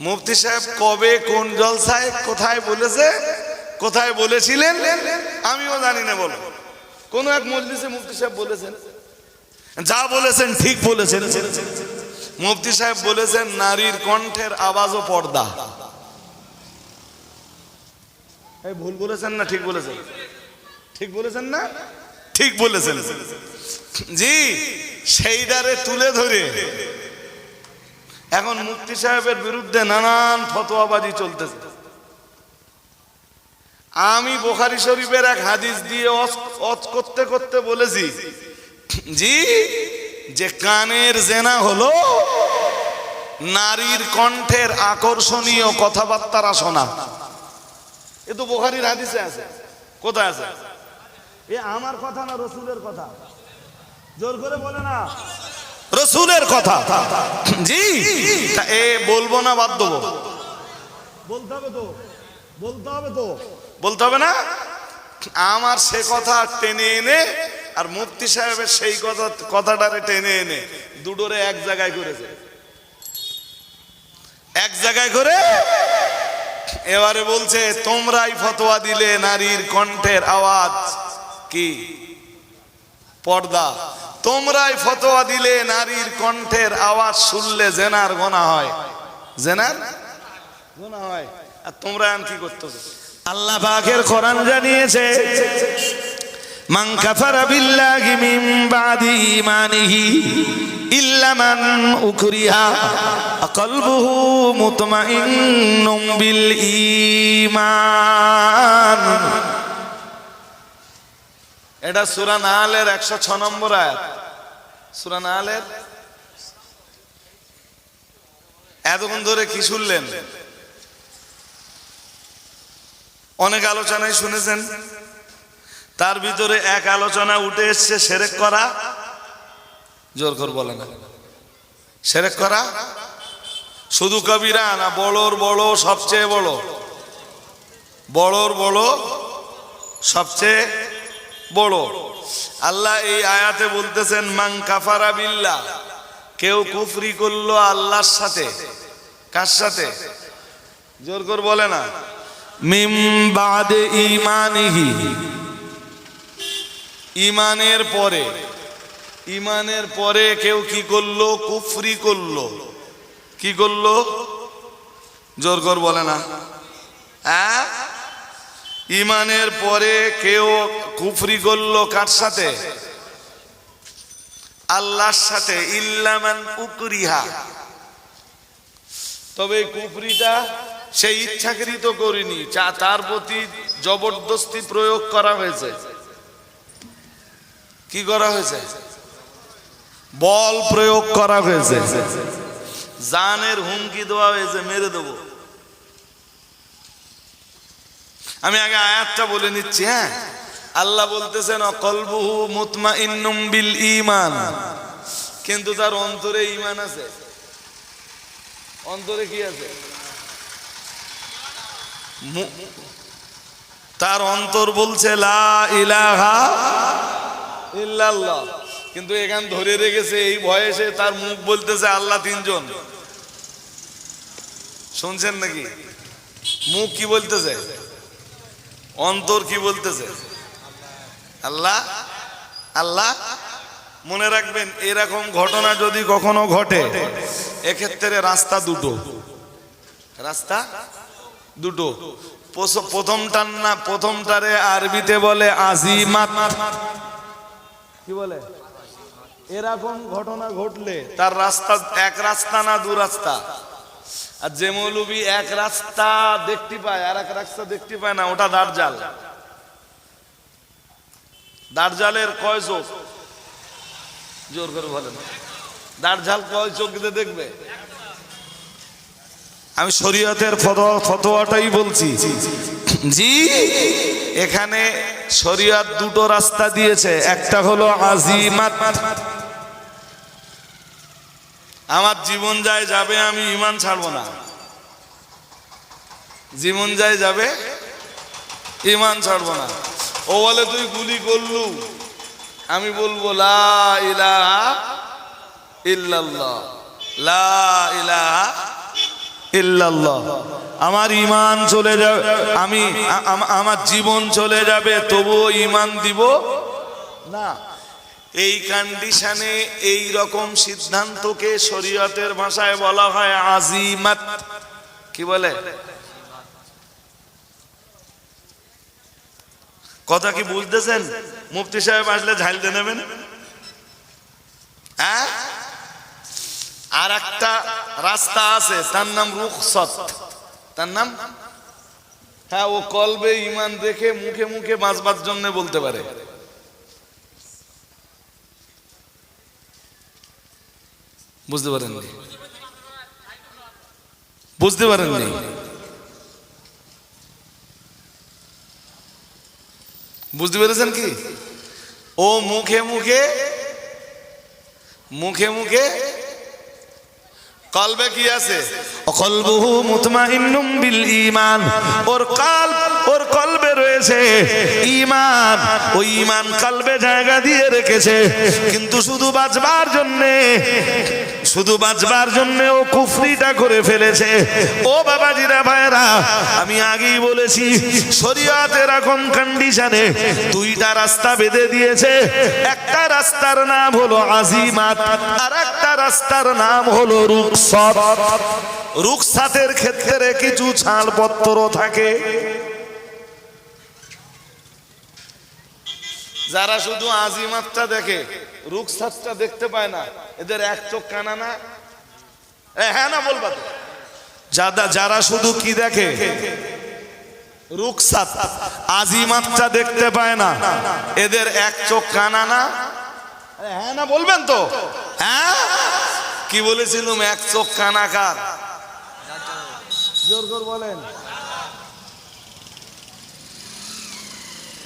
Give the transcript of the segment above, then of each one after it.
মুফতি সাহেব কবে কোন জলসায় কোথায় বলেছে কোথায় বলেছিলেন আমিও জানি না বলো। কোন এক মজলিসে মুফতি সাহেব বলেছেন? যা বলেছেন ঠিক বলেছেন। মুফতি সাহেব বলেছেন নারীর কণ্ঠের আওয়াজও পর্দা। এই ভুল বলেছেন না ঠিক বলেছেন? ঠিক বলেছেন না? ঠিক বলেছেন। জি সেইটারে তুলে ধরে। এখন মুফতি সাহেবের বিরুদ্ধে নানান ফতোয়াবাজি চলতেছে। আমি বোখারি শরীফের এক হাদিস দিয়ে অজ করতে করতে বলেছি, জি, যে কানের জেনা হলো নারীর কণ্ঠের আকর্ষণীয় কথাবার্তারা শোনা এ তো বোখারির হাদিসে আছে। কোথায় আছে? এ আমার কথা না রসুলের কথা? জোর করে বলে না। রসুলের কথা। জি। তা এ বলব না বাদ দেবো। বলতে হবে তো বলতে হবে তো। বলতে হবে না? আমার সে কথা টেনে এনে আর মুফতি সাহেবের সেই কথা কথাটারে টেনে এনে দুটোরে এক জায়গায় করেছে। এক জায়গায় করে? এবারে বলছে তোমরাই ফতোয়া দিলে নারীর কণ্ঠের আওয়াজ কি? পর্দা। তোমরাই ফতোয়া দিলে নারীর কণ্ঠের আওয়াজ শুনলে জেনার গোনা হয়। জেনার গোনা হয়। আর তোমরা কি করতেছো? আল্লাহ পাকের কোরআন জানিয়েছে, মান কাফারা বিল্লাহি মিন বাদি ঈমানিহি ইল্লা মান উকরিহা কলবুহু মুতমাইন্নুম বিল ঈমান। এটা সূরা নাহলের 106 নম্বর আয়াত। সূরা নাহলের এতক্ষণ ধরে কি শুনলেন? অনেক আলোচনায় শুনেছেন। তার ভিতরে এক আলোচনা উঠে এসছে, সেরেক করা। জোর কর বলে না সেরেক করা? শুধু কবিরা না, বড়োর বড় সবচেয়ে বড়। বড়র বড় সবচেয়ে বড়। আল্লাহ এই আয়াতে বলতেছেন মাং কাফারা বিল্লাহ কেউ কুফরি করল আল্লাহর সাথে। কার সাথে? জোর কর বলে না। মিম বাদে ইমানিহি ইমানের পরে ইমানের পরে কেউ কি করল? কুফরি করল। কি করল? জোর কর বলে না। হ্যাঁ? ইমানের পরে কেউ কুফরি করল কার সাথে? আল্লাহর সাথে ইল্লামান উকরিহা। তবে কুফরিটা সে ইচ্ছাকৃত করিনি তার প্রতি জবরদস্তি প্রয়োগ করা হয়েছে। কি করা হয়েছে? বল প্রয়োগ করা হয়েছে। জানের হুমকি দেওয়া হয়েছে, মেরে দেবো। আমি আগে আয়াতটা বলে নিচ্ছি হ্যাঁ? আল্লাহ বলতেছেন, অকলবুহু মুতমা ইন্নুম বিল ইমান কিন্তু তার অন্তরে ইমান আছে। অন্তরে কি আছে? তার অন্তর বলছে, লা ইলাহা ইল্লাল্লাহ। কিন্তু এখান ধরে রেখেছে, এই বয়সে তার মুখ বলতেছে, আল্লাহ তিনজন। শুনছেন নাকি? মুখ কি বলতেছে? অন্তর কি বলতেছে? আল্লাহ আল্লাহ, মনে রাখবেন এরকম ঘটনা যদি কখনো ঘটে, এক্ষেত্রে রাস্তা দুটো। রাস্তা দুটো। প্রথমটার না, প্রথমটারে আরবিতে বলে আজিমাত। কি বলে? এরকম ঘটনা ঘটলে তার রাস্তা এক রাস্তা না দু রাস্তা? আর যে মৌলবি এক রাস্তা দেখতে পায়, আর এক রাস্তা দেখতে পায় না, ওটা দাঁড়জাল দাঁড়জালের কয় চোখ? জোর করে বলেন। দাঁড়জাল কয় চোখ দিয়ে দেখবে? আমি শরীয়তের ফতোয়া- ফতোয়াটাই বলছি। জি, এখানে শরীয়ত দুটো রাস্তা দিয়েছে। একটা হলো আজিমাত আমার জীবন যায় যাবে, আমি ইমান ছাড়বো না। জীবন যায় যাবে ইমান ছাড়বো না। ও বলে, তুই গুলি করলু। আমি বলব, লা লা আমার ইমান চলে যাবে আমি আমার জীবন চলে যাবে, তবুও ইমান দিব না। এই কন্ডিশনে এই রকম সিদ্ধান্তকে শরীয়তের ভাষায় বলা হয় আজিমাত কি বলে? কথা কি বুঝতেছেন? মুফতি সাহেব আসলে ঝাইলতে নেবেন? হ্যাঁ? আর একটা রাস্তা আছে, তার নাম রুখসত। তার নাম? হ্যাঁ ও কলবে ইমান দেখে মুখে মুখে বাঁচবার জন্য বলতে পারে। বুঝতে পারেননি। বুঝতে পারেননি। বুঝতে পেরেছেন কি? ও মুখে মুখে মুখে মুখে কলবে কি আছে? কলবহু মুতমাইন্নুম বিল ঈমান। ওর কাল, ওর কলবে রয়েছে ঈমান। ওই ঈমান কলবে জায়গা দিয়ে রেখেছে। কিন্তু শুধু বাঁচবার জন্য শুধু বাঁচবার জন্য ও কুফরিটা করে ফেলেছে। ও বাবাজিরা ভাইরা আমি আগেই বলেছি শরীয়ত এরকম কন্ডিশনে দুইটা রাস্তা বেঁধে দিয়েছে। একটা রাস্তার নাম হলো আজিমাত, আর একটা রাস্তার নাম হলো রুকসত রুকসাতের ক্ষেত্রে কিছু ছাড়পত্র থাকে। যারা শুধু আজিমাতটা দেখে, রুকসাতটা দেখতে পায় না, এদের এক চোখ কানা না? হ্যাঁ না বলবা তো? যারা শুধু কি দেখে? রুকসাত, আজিমাতটা দেখতে পায় না, এদের এক চোখ কানা না? হ্যাঁ না বলবেন তো? হ্যাঁ? কি বলেছিলাম, এক চোখ কানাকার জোর করে বলেন।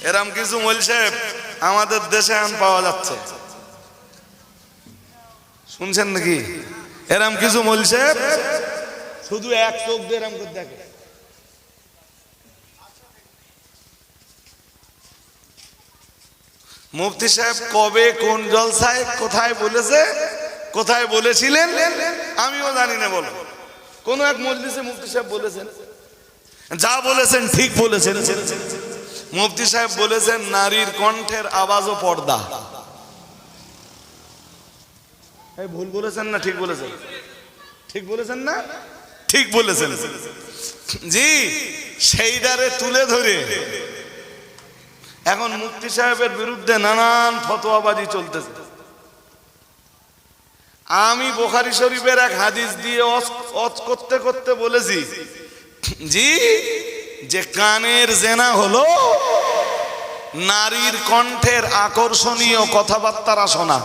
এরম কিছু সাহেব আমাদের দেশে এখন পাওয়া যাচ্ছে। শুনছেন নাকি? এরম কিছু সাহেব শুধু এক চোখ দিয়ে এরম করে দেখে। মুফতি সাহেব কবে কোন জলসায় কোথায় বলেছে কোথায় বলেছিলেন আমিও জানি না বলো। কোন এক মজলিসে মুফতি সাহেব বলেছেন। যা বলেছেন ঠিক বলেছেন। মুফতি সাহেব বলেছেন, নারীর কণ্ঠের আওয়াজও পর্দা। ভুল বলেছেন না, ঠিক বলেছেন? ঠিক বলেছেন না? ঠিক বলেছেন। জি সেইটারে তুলে ধরে। এখন মুফতি সাহেবের বিরুদ্ধে নানান ফতোয়াবাজি চলতেছে। আমি বোখারি শরীফের এক হাদিস দিয়ে অস- করতে করতে বলেছি, জি যে কানের জেনা হলো, নারীর কণ্ঠের আকর্ষণীয় কথাবার্তারা শোনা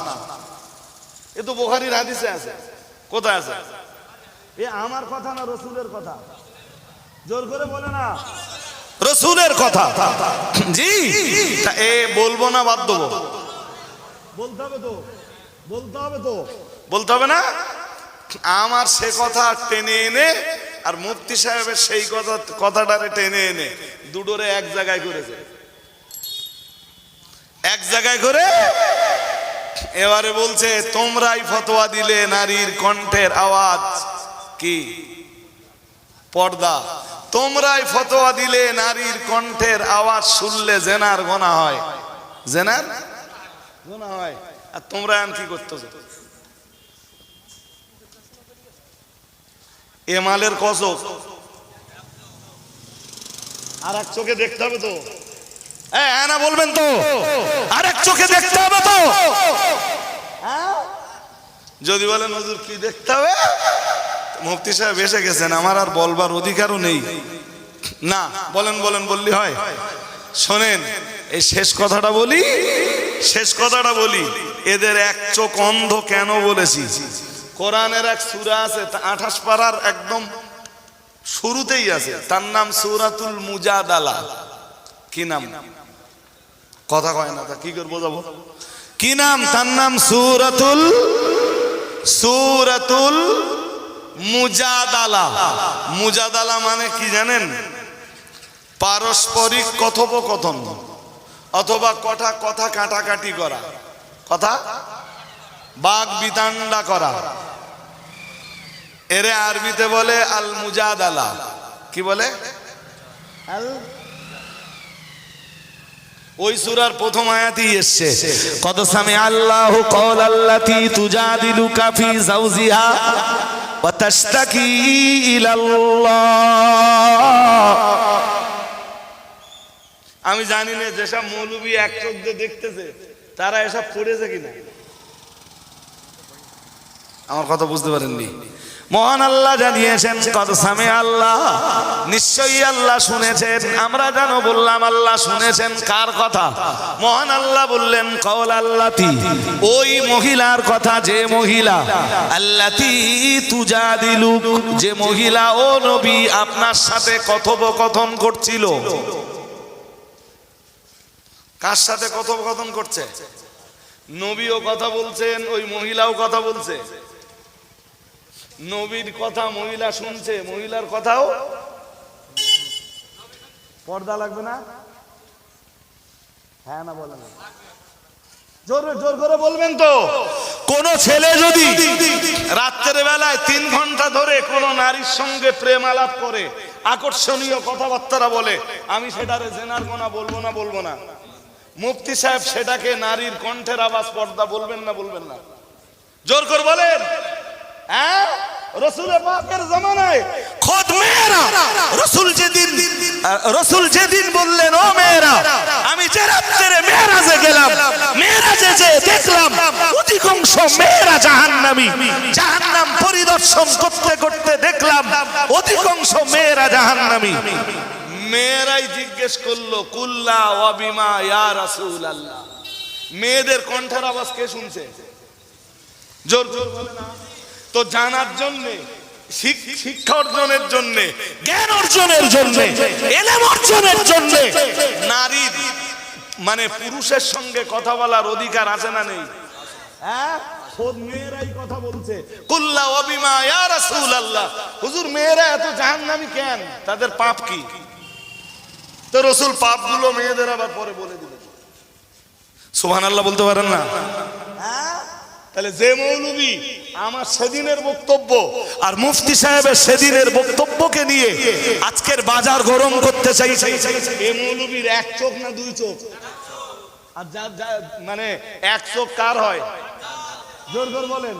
এ তো বোখারির হাদিসে আছে। কোথায় আছে? এ আমার কথা না রসুলের কথা? জোর করে বলে না। রসুলের কথা? জি। এ বলব না, বাদ দেবো। বলতে হবে তো। বলতে হবে তো। বলতে হবে না? আমার সে কথা টেনে এনে আর মুফতি সাহেবের সেই কথা কথাটারে টেনে এনে দুটোরে এক জায়গায় করেছে। এক জায়গায় করে এবারে বলছে, তোমরাই ফতোয়া দিলে নারীর কণ্ঠের আওয়াজ কি? পর্দা। তোমরাই ফতোয়া দিলে নারীর কণ্ঠের আওয়াজ শুনলে জেনার গোনা হয়। জেনার? গোনা হয়। আর তোমরা কি করতেছো? এ মালের কসক আর এক চোখে দেখতে হবে তো। হ্যাঁ হ্যাঁ না বলবেন তো। আর এক চোখে দেখতে হবে তো। হ্যাঁ? যদি বলেন হুজুর কি দেখতে হবে? মুফতি সাহেব এসে গেছেন আমার আর বলবার অধিকারও নেই। না বলেন বলেন বললি হয়। শোনেন এই শেষ কথাটা বলি শেষ কথাটা বলি। এদের এক চোখ অন্ধ কেন বলেছি? কোরআনের এক সূরা আছে আঠাশ পাড়ার একদম শুরুতেই আছে। তার নাম সূরাতুল মুজাদালা। কি নাম? কথা কয় না, তা কি করে বোঝাবো? কি নাম? তার নাম সূরাতুল সূরাতুল মুজাদালা। মুজাদালা মানে কি জানেন? পারস্পরিক কথোপকথন অথবা কথা কথা কাটাকাটি করা। কথা? বাঘ বিতান্ডা করা। এরে আরবিতে বলে আল মুজাদালা কি বলে? ওই সুরার প্রথম আয়াতই এসছে। কত সামে আল্লাহ কল আল্লাতি তুজাদিলুকা ফি জাওজিহা ওয়া তাশতাকি ইলাল্লাহ। আমি জানি না যেসব মৌলবী এক চোখ দেখতেছে তারা এসব পড়েছে কিনা। আমার কথা বুঝতে পারেননি। মহান আল্লাহ জানিয়েছেন কত সামে আল্লাহ। নিশ্চয়ই আল্লাহ শুনেছেন। আমরা জানো বললাম, আল্লাহ শুনেছেন। কার কথা? মহান আল্লাহ বললেন কল আল্লাতি। ওই মহিলার কথা, যে মহিলা, আল্লাতি তুজা দিলুক যে মহিলা, ও নবী, আপনার সাথে কথোপকথন করছিল। কার সাথে কথোপকথন করছে? নবীও কথা বলছেন, ওই মহিলাও কথা বলছে। নবীর কথা মহিলা শুনছে মহিলার কথাও পর্দা লাগবে না? হ্যাঁ না বলেন। জোর জোর করে বলবেন তো। কোন ছেলে যদি রাত্রের বেলায় তিন ঘণ্টা ধরে কোন নারীর সঙ্গে প্রেম আলাপ করে আকর্ষণীয় কথাবার্তা বলে আমি সেটারে জেনার গোনা বলব না বলব না। মুফতি সাহেব সেটাকে নারীর কণ্ঠের আওয়াজ পর্দা বলবেন না বলবেন না। জোর করে বলেন। হ্যাঁ? রসুল বললেন গেলাম জাহান্নামী। পরিদর্শন করতে করতে দেখলাম, অধিকাংশ মেয়েরা জাহান্নামী। মেয়েরাই জিজ্ঞেস করল, কুল্লা ইয়া রাসূল আল্লাহ মেয়েদের কণ্ঠের আওয়াজ কে শুনছে? জোর জোর বলে না। তো জানার জন্য শিক্ষা অর্জনের জন্য জ্ঞান অর্জনের জন্য এলেম অর্জনের জন্য নারীর মানে পুরুষের সঙ্গে কথা বলার অধিকার আছে না নেই? হ্যাঁ? মেয়েরাই কথা বলছে। কুল্লা অবিমা ইয়া রাসূলুল্লাহ। হুজুর মেয়েরা এত জাহান্নামী কেন? তাদের পাপ কি? তো রসুল পাপগুলো মেয়েদের আবার পরে বলে দিলেন। সুবহানাল্লাহ বলতে পারেন না? তাহলে যে মৌলবী আমার সেদিনের বক্তব্য আর মুফতি সাহেবের সেদিনের বক্তব্যকে নিয়ে আজকের বাজার গরম করতে চাইছে এ মৌলবীর এক চোখ না দুই চোখ? আর যার যা- মানে এক চোখ কার হয়? জোর জোর বলেন।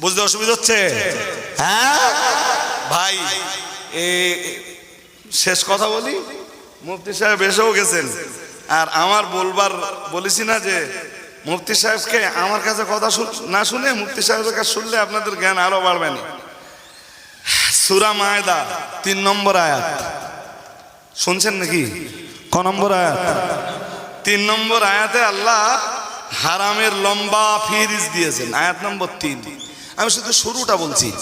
বুঝতে অসুবিধা হচ্ছে? হ্যাঁ? ভাই এ, শেষ কথা বলি? মুফতি সাহেব এসেও গেছেন। আর আমার বলবার বলেছি না যে মুফতি সাহেবকে আমার কাছে কথা না শুনে মুফতি সাহেবের কাছে শুনলে আপনাদের জ্ঞান আরও বাড়বে না। সুরা মায়দা, তিন নম্বর আয়াত। শুনছেন নাকি? ক নম্বর আয়াত? তিন নম্বর আয়াতে আল্লাহ হারামের লম্বা ফিরিজ দিয়েছেন। আয়াত নম্বর তিন। আমি শুধু শুরুটা বলছি।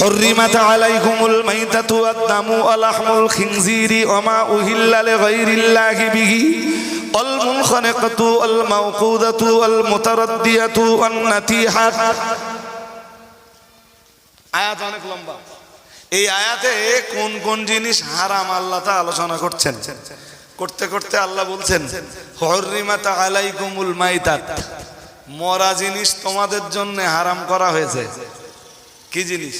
হরিমাত আলাইকুমুল মাইতাতু আদ-দামু আল-লাহমুল খিনজিরি ওয়া মা উহিল্লা লিগাইরিল্লাহি বিহি। ওয়াল মুতারাদ্দিয়াতু ওয়ান নাতিহাত আয়াত অনেক লম্বা। এই আয়াতে কোন কোন জিনিস হারাম আল্লাহ তা আলোচনা করছেন? করতে করতে আল্লাহ বলছেন হরিমাত আলাইকুমুল মাইতাত। মরা জিনিস তোমাদের জন্য হারাম করা হয়েছে। কি জিনিস?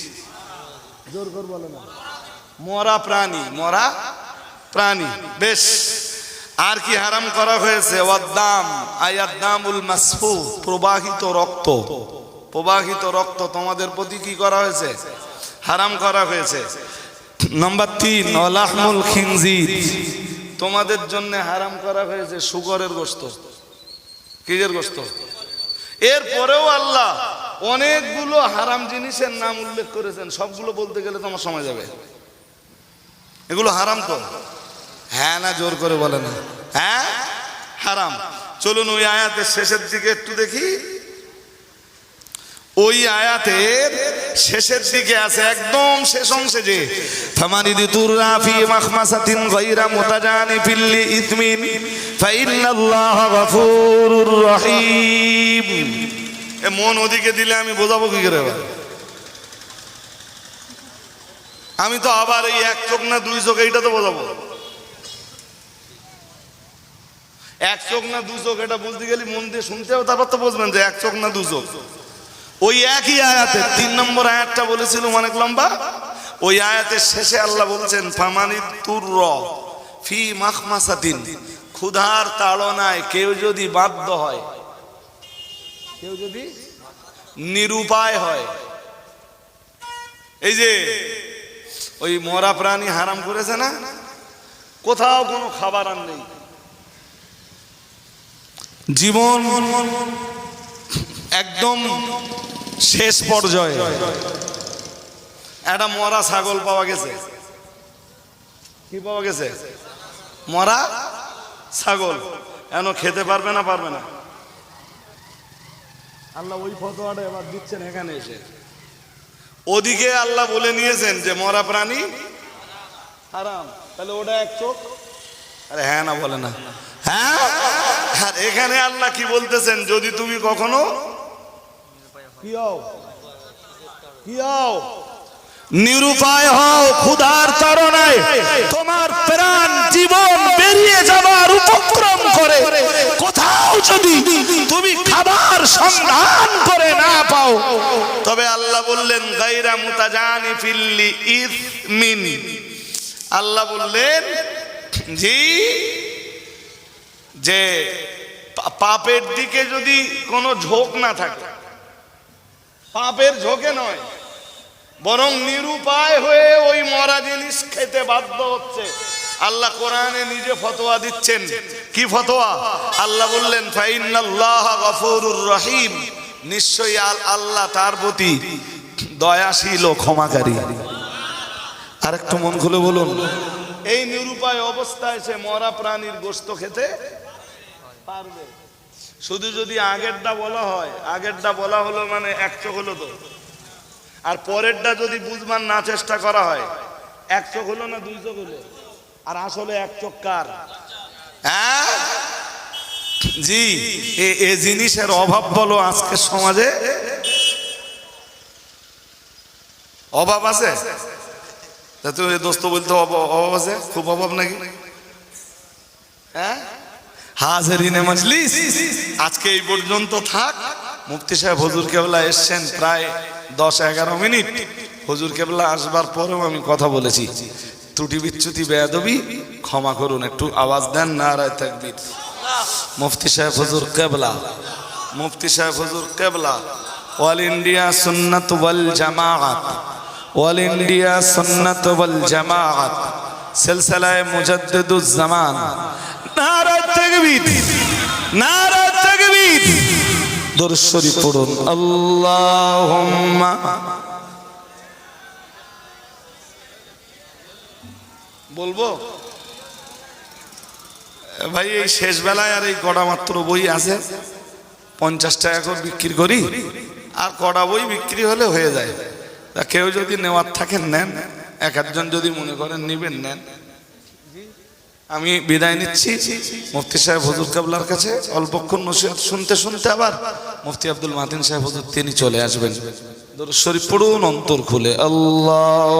জোর কর বলে না। মরা প্রাণী মরা প্রাণী। বেশ। আর কি হারাম করা হয়েছে? ওয়াদ্দাম। আয়াদ্দামুল মাসফু, প্রবাহিত রক্ত। প্রবাহিত রক্ত তোমাদের প্রতি কি করা হয়েছে? হারাম করা হয়েছে। নাম্বার তিন অলাহমুল খিনজির। তোমাদের জন্য হারাম করা হয়েছে সুগরের গোস্ত কিজের গোস্ত এরপরেও আল্লাহ অনেকগুলো হারাম জিনিসের নাম উল্লেখ করেছেন। সবগুলো বলতে গেলে তোমার সময় যাবে। এগুলো হারাম তো। হ্যাঁ না, জোর করে বলে না। হ্যাঁ? হারাম। চলুন ওই আয়াতের শেষের দিকে একটু দেখি। ওই আয়াতের শেষের দিকে আছে একদম শেষ অংশে যে ফামানিদি তুররা ফি মাখমাসাতিন গায়রা মুতাজানিফিল লিইসমিন ফাইন্নাল্লাহা গফুরুর রহিম। এ, মন ওদিকে দিলে আমি বোঝাবো কি করে? আমি তো আবার এই এক চোখ না দুই চোখ, এইটা তো বোঝাবো। এক চোখ না দু চোখ, এটা বলতে গেলে মন দিয়ে শুনতেও তারপর তো বুঝবেন যে এক চোখ না দু চোখ। ওই একই আয়াতে তিন নম্বর আয়াতটা বলেছিল অনেক লম্বা। ওই আয়াতের শেষে আল্লাহ বলছেন ফামানি তুর ফি মাখমাসাতিন। ক্ষুধার তাড়নায় কেউ যদি বাধ্য হয়, কেউ যদি নিরুপায় হয়, এই যে ওই মরা প্রাণী হারাম করেছে না? কোথাও কোনো খাবার আর নেই। জীবন একদম শেষ পর্যায়ে। একটা মরা ছাগল পাওয়া গেছে। কি পাওয়া গেছে? মরা ছাগল। এন খেতে পারবে না পারবে না? আল্লাহ ওই ফটোয়াটা এবার দিচ্ছেন এখানে এসে। ওদিকে আল্লাহ বলে নিয়েছেন যে, মরা প্রাণী হারাম। তাহলে ওটা এক চোখ? আরে হ্যাঁ না বলে না। হ্যাঁ? আর এখানে আল্লাহ কি বলতেছেন? যদি তুমি কখনো নিরুপায় হও ক্ষুধার তাড়নায় তোমার প্রাণ জীবন বেরিয়ে যাবার উপক্রম করে, কোথাও যদি তুমি খাবার সন্ধান করে না পাও, তবে আল্লাহ বললেন গাইরা মুতাজানি ফিল্লি ইসমিন। আল্লাহ বললেন, জি যে পাপের দিকে যদি কোনো ঝোঁক না থাকে, পাপের ঝোঁকে নয়, বরং নিরুপায় হয়ে ওই মরা জিনিস খেতে বাধ্য হচ্ছে। আল্লাহ কোরআনে নিজে ফতোয়া দিচ্ছেন। কি ফতোয়া? আল্লাহ বললেন ফাইনাল্লাহ গফুরুর রহিম। নিশ্চয়ই আল- আল্লাহ তার প্রতি দয়াশীল ও ক্ষমাকারী। আর একটু মন খুলে বলুন। এই নিরুপায় অবস্থায় সে মরা প্রাণীর গোস্ত খেতে পারবে। শুধু যদি আগেরটা বলা হয়, আগেরটা বলা হলো মানে এক চোখ হলো তো। আর পরেরটা যদি বুঝবার না চেষ্টা করা হয়, এক চোখ হলো না দুই চোখ হলো? আর আসলে এক চোখ কার? হ্যাঁ? জি, এ জিনিসের অভাব বলো আজকে সমাজে। অভাব আছে? তা তুমি দোস্ত বলতে অভাব আছে? খুব অভাব নাকি? হ্যাঁ? হাজারিনে মজলিস? আজকে এই পর্যন্ত থাক। মুফতি সাহেব হুজুর কেবলা এসছেন প্রায় দশ এগারো মিনিট। হুজুর কেবলা আসবার পরেও আমি কথা বলেছি। ত্রুটি বিচ্যুতি, বেয়াদবি, ক্ষমা করুন, একটু আওয়াজ দেন না রায় থাকবির মুফতি সাহেব হজুর কেবলা। মুফতি সাহেব হুজুর কেবলা। অল ইন্ডিয়া সুন্নাত ওয়াল জামাআত। অল ইন্ডিয়া সুন্নাত ওয়াল জামাআত সিলসিলায়ে জামান। নারা তাকবীর নারা তাকবীর। দরুদ শরীফ পড়ুন, আল্লাহুম্মা। বলব? ভাই, এই শেষ বেলায় আর এই কটা মাত্র বই আছে। পঞ্চাশ টাকা করে বিক্রি করি, আর কটা বই বিক্রি হলে হয়ে যায়। তা কেউ যদি নেওয়ার থাকেন নেন, এক একজন যদি মনে করেন নিবেন, নেন। আমি বিদায় নিচ্ছি। মুফতি সাহেব হজুর কাবলার কাছে অল্পক্ষণ নসিহত শুনতে শুনতে আবার মুফতি আব্দুল মাতিন সাহেব হজুর, তিনি চলে আসবেন। শরীফ পড়ুন, অন্তর খুলে। আল্লাহ